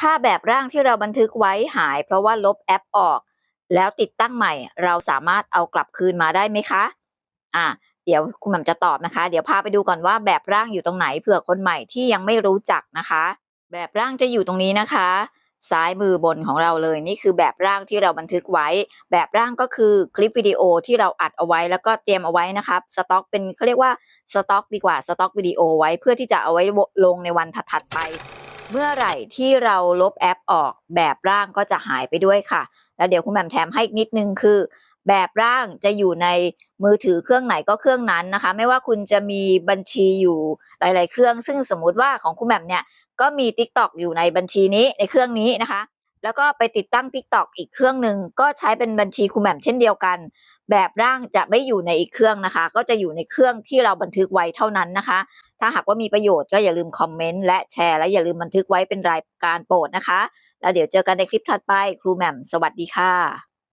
ถ้าแบบร่างที่เราบันทึกไว้หาย เพราะว่าลบแอปออก แล้วติดตั้งใหม่ เราสามารถเอากลับคืนมาได้ไหมคะ อ่า เดี๋ยวคุณแหม่มจะตอบนะคะ เดี๋ยวพาไปดูก่อนว่าแบบร่างอยู่ตรงไหนเผื่อคนใหม่ที่ยังไม่รู้จักนะคะ แบบร่างจะอยู่ตรงนี้นะคะ ซ้ายมือบนของเราเลยนี่คือแบบร่างที่เราบันทึกไว้ แบบร่างก็คือคลิปวิดีโอที่เราอัดเอาไว้แล้วก็เตรียมเอาไว้นะครับสต็อกเป็นเขาเรียกว่าสต็อกดีกว่าสต็อกวิดีโอไว้เพื่อที่จะเอาไว้ลงในวันถัดๆไป เมื่อไหร่ที่เราลบแอปออกแบบร่างก็จะหายไปด้วยค่ะ แล้วเดี๋ยวคุณแหม่มแถมให้อีกนิดนึงคือ แบบร่างจะอยู่ในมือถือเครื่องไหนก็เครื่องนั้นนะคะ ไม่ว่าคุณจะมีบัญชีอยู่หลาย ๆ เครื่อง ซึ่งสมมุติว่าของคุณแหม่มเนี่ยก็มี Tik t o อกอยู่ในบัญชีนี้ในเครื่องนี้นะคะ แล้วก็ไปติดตั้ง Tik t o อกอีกเครื่องหนึ่งก็ใช้เป็นบัญชีคุณแหม่มเช่นเดียวกัน แบบร่างจะไม่อยู่ในอีกเครื่องนะคะ ก็จะอยู่ในเครื่องที่เราบันทึกไว้เท่านั้นนะคะ ถ้าหากว่ามีประโยชน์ก็อย่าลืมคอมเมนต์และแชร์และอย่าลืมบันทึกไว้เป็นรายการโปรดนะคะ แล้วเดี๋ยวเจอกันในคลิปถัดไปครูแหม่มสวัสดีค่ะ